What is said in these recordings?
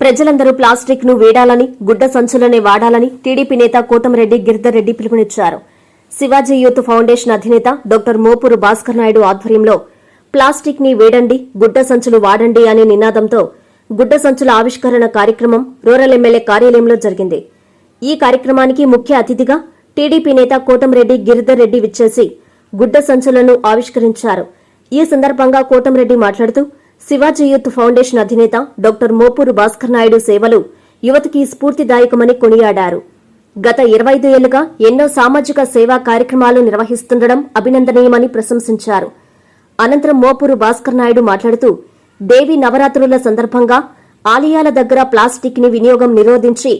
ప్రజలందరూ ప్లాస్టిక్ను వేడాలని గుడ్డ సంచులనే వాడాలని టీడీపీ నేత కోటమిరెడ్డి గిరిధర్ రెడ్డి పిలుపునిచ్చారు. శివాజీ యూత్ ఫౌండేషన్ అధినేత డాక్టర్ మోపూరు భాస్కర్ నాయుడు ఆధ్వర్యంలో ప్లాస్టిక్ని వేడండి గుడ్డ సంచులు వాడండి అనే నినాదంతో గుడ్డ సంచుల ఆవిష్కరణ కార్యక్రమం రూరల్ ఎమ్మెల్యే కార్యాలయంలో జరిగింది. ఈ కార్యక్రమానికి ముఖ్య అతిథిగా టీడీపీ నేత కోటమిరెడ్డి గిరిధర్ రెడ్డి విచ్చేసి గుడ్డ సంచులను ఆవిష్కరించారు. ఈ సందర్భంగా కోటమిరెడ్డి మాట్లాడుతూ శివాజీ యూత్ ఫౌండేషన్ అధినేత డాక్టర్ మోపూరు భాస్కర్ నాయుడు సేవలు యువతకి స్ఫూర్తిదాయకమని కొనియాడారు. గత ఇరవై ఐదు ఏళ్ళుగా ఎన్నో సామాజిక సేవా కార్యక్రమాలు నిర్వహిస్తుండడం అభినందనీయమని ప్రశంసించారు. అనంతరం మోపూరు భాస్కర్ నాయుడు మాట్లాడుతూ దేవి నవరాత్రుల సందర్భంగా ఆలయాల దగ్గర ప్లాస్టిక్ని వినియోగం నిరోధించి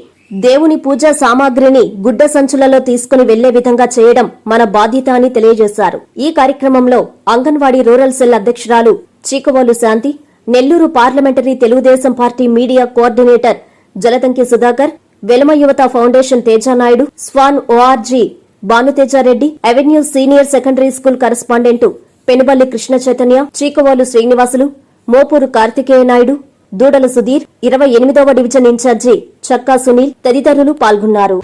దేవుని పూజా సామాగ్రిని గుడ్డ సంచులలో తీసుకుని వెళ్ళే విధంగా చేయడం మన బాధ్యత అని తెలియజేశారు. ఈ కార్యక్రమంలో అంగన్వాడీ రూరల్ సెల్ అధ్యక్షురాలు Chikavolu Shanti Nellore parliamentary Telugu Desam party media coordinator Jalatanki Sudhakar Velama యువత foundation Tejanaidu swan ORG Bhanutejareddy avenue senior secondary school correspondent Penuballi Krishna Chaitanya Chikavolu Srinivasulu Mopuru Karthikeya Naidu Dudala Sudheer ఇరవై ఎనిమిదవ division incharge చక్కా సునీల్ తదితరులు పాల్గొన్నారు.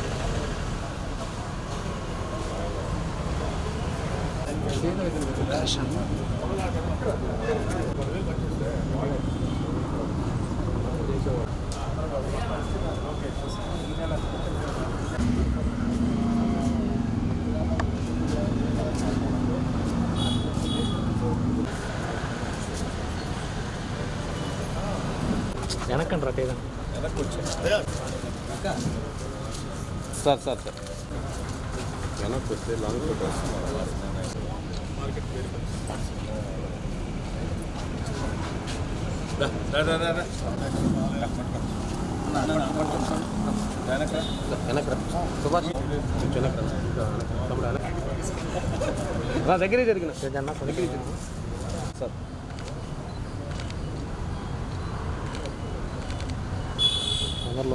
Przepraszam. எனக்குன்ற தான். Sir sir sir. எனக்கு long dress photo వెనక్కి రా సుభాష్ కొంచెం వెనక్కి రా. తమ్ముడు వెనక్కి. రా దగ్గరే జరిగిన దగ్గరే జరిగిన సార్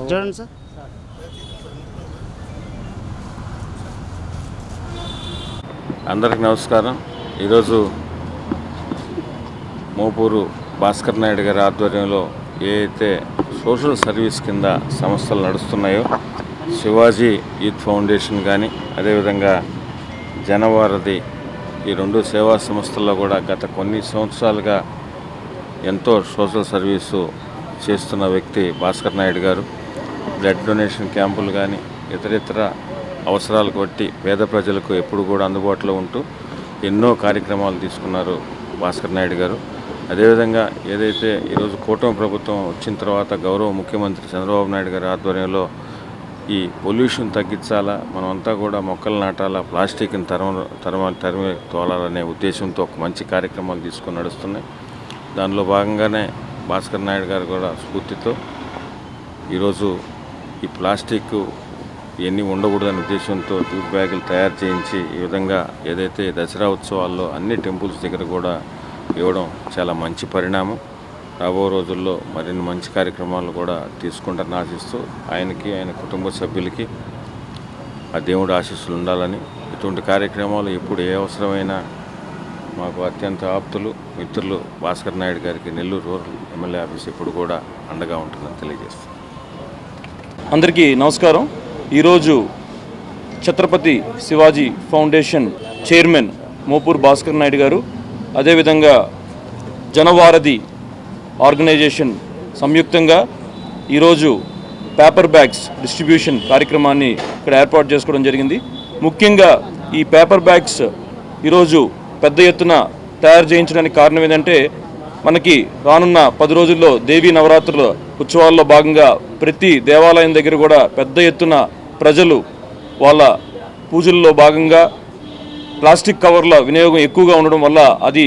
చూడండి సార్ అందరికి నమస్కారం ఈరోజు మోపూరు భాస్కర్ నాయుడు గారి ఆధ్వర్యంలో ఏ అయితే సోషల్ సర్వీస్ కింద సంస్థలు నడుస్తున్నాయో శివాజీ యూత్ ఫౌండేషన్ కానీ అదేవిధంగా జనవారధి ఈ రెండు సేవా సంస్థల్లో కూడా గత కొన్ని సంవత్సరాలుగా ఎంతో సోషల్ సర్వీసు చేస్తున్న వ్యక్తి భాస్కర్ నాయుడు గారు. బ్లడ్ డొనేషన్ క్యాంపులు కానీ ఇతరితర అవసరాలకు బట్టి పేద ప్రజలకు ఎప్పుడు కూడా అందుబాటులో ఉంటూ ఎన్నో కార్యక్రమాలు తీసుకున్నారు భాస్కర్ నాయుడు గారు. అదేవిధంగా ఏదైతే ఈరోజు కూటమి ప్రభుత్వం వచ్చిన తర్వాత గౌరవ ముఖ్యమంత్రి చంద్రబాబు నాయుడు గారి ఆధ్వర్యంలో ఈ పొల్యూషన్ తగ్గించాలా మనమంతా కూడా మొక్కలు నాటాలా ప్లాస్టిక్ని తరమ తరమ తరిమి తోలాలనే ఉద్దేశంతో ఒక మంచి కార్యక్రమాలు తీసుకొని నడుస్తున్నాయి. దానిలో భాగంగానే భాస్కర్ నాయుడు గారు కూడా స్ఫూర్తితో ఈరోజు ఈ ప్లాస్టిక్ ఇవన్నీ ఉండకూడదనే ఉద్దేశంతో జూట్ బ్యాగులు తయారు చేయించి ఈ విధంగా ఏదైతే దసరా ఉత్సవాల్లో అన్ని టెంపుల్స్ దగ్గర కూడా ఇవ్వడం చాలా మంచి పరిణామం. రాబో రోజుల్లో మరిన్ని మంచి కార్యక్రమాలు కూడా తీసుకుంటారని ఆశిస్తూ ఆయనకి ఆయన కుటుంబ సభ్యులకి ఆ దేవుడు ఆశీస్సులు ఉండాలని. ఇటువంటి కార్యక్రమాలు ఎప్పుడు ఏ అవసరమైనా మాకు అత్యంత ఆప్తులు మిత్రులు భాస్కర్ నాయుడు గారికి నెల్లూరు రూరల్ ఎమ్మెల్యే ఆఫీస్ ఎప్పుడు కూడా అండగా ఉంటుందని తెలియజేస్తాను అందరికీ నమస్కారం. ఈరోజు ఛత్రపతి శివాజీ ఫౌండేషన్ చైర్మన్ మోపూర్ భాస్కర్ నాయుడు గారు అదేవిధంగా జనవారధి ఆర్గనైజేషన్ సంయుక్తంగా ఈరోజు పేపర్ బ్యాగ్స్ డిస్ట్రిబ్యూషన్ కార్యక్రమాన్ని ఇక్కడ ఏర్పాటు చేసుకోవడం జరిగింది. ముఖ్యంగా ఈ పేపర్ బ్యాగ్స్ ఈరోజు పెద్ద ఎత్తున తయారు చేయించడానికి కారణం ఏంటంటే మనకి రానున్న పది రోజుల్లో దేవీ నవరాత్రుల ఉత్సవాల్లో భాగంగా ప్రతి దేవాలయం దగ్గర కూడా పెద్ద ఎత్తున ప్రజలు వాళ్ళ పూజల్లో భాగంగా ప్లాస్టిక్ కవర్ల వినియోగం ఎక్కువగా ఉండడం వల్ల అది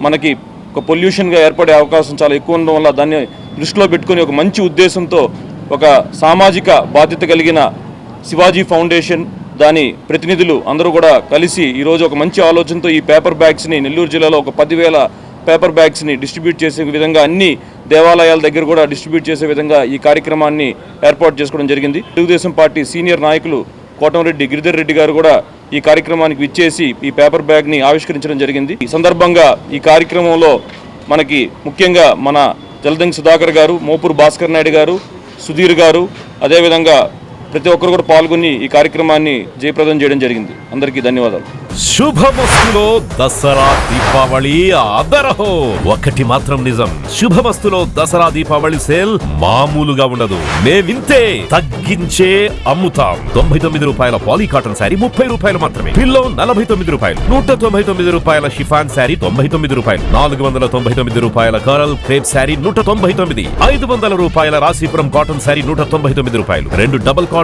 మనకి ఒక పొల్యూషన్గా ఏర్పడే అవకాశం చాలా ఎక్కువ ఉండడం వల్ల దాన్ని దృష్టిలో పెట్టుకొని ఒక మంచి ఉద్దేశంతో ఒక సామాజిక బాధ్యత కలిగిన శివాజీ ఫౌండేషన్ దాని ప్రతినిధులు అందరూ కూడా కలిసి ఈరోజు ఒక మంచి ఆలోచనతో ఈ పేపర్ బ్యాగ్స్ని నెల్లూరు జిల్లాలో ఒక పదివేల పేపర్ బ్యాగ్స్ని డిస్ట్రిబ్యూట్ చేసే విధంగా అన్ని దేవాలయాల దగ్గర కూడా డిస్ట్రిబ్యూట్ చేసే విధంగా ఈ కార్యక్రమాన్ని ఏర్పాటు చేసుకోవడం జరిగింది. తెలుగుదేశం పార్టీ సీనియర్ నాయకులు కోటంరెడ్డి గిరిధర్ రెడ్డి గారు కూడా ఈ కార్యక్రమానికి విచ్చేసి ఈ పేపర్ బ్యాగ్ని ఆవిష్కరించడం జరిగింది. ఈ సందర్భంగా ఈ కార్యక్రమంలో మనకి ముఖ్యంగా మన జలదంగి సుధాకర్ గారు మోపూరు భాస్కర్ నాయుడు గారు సుధీర్ గారు అదేవిధంగా ప్రతి ఒక్కరు కూడా పాల్గొని ఈ కార్యక్రమాన్ని జయప్రదం చేయడం జరిగింది. అందరికీ ధన్యవాదాలు. శుభమస్తులో దసరా దీపావళి అదరహో ఒకటి మాత్రం నిజం. శుభమస్తులో దసరా దీపావళి సేల్ మామూలుగా ఉండదు. మేమింతే తగ్గించే అమ్ముతాం. తొంభై తొమ్మిది రూపాయల పాలీ కాటన్ శారీ ముప్పై రూపాయలు మాత్రమే. పిల్లో నలభై తొమ్మిది రూపాయలు. నూట తొంభై తొమ్మిది రూపాయల షిఫాన్ శారీ తొంభై తొమ్మిది రూపాయలు. నాలుగు వందల తొంభై తొమ్మిది రూపాయల కరల్ క్రేప్ శారీ నూట తొంభై తొమ్మిది. ఐదు వందల రూపాయల రాశీపురం కాటన్ శారీ నూట తొంభై తొమ్మిది రూపాయలు. రెండు double cotton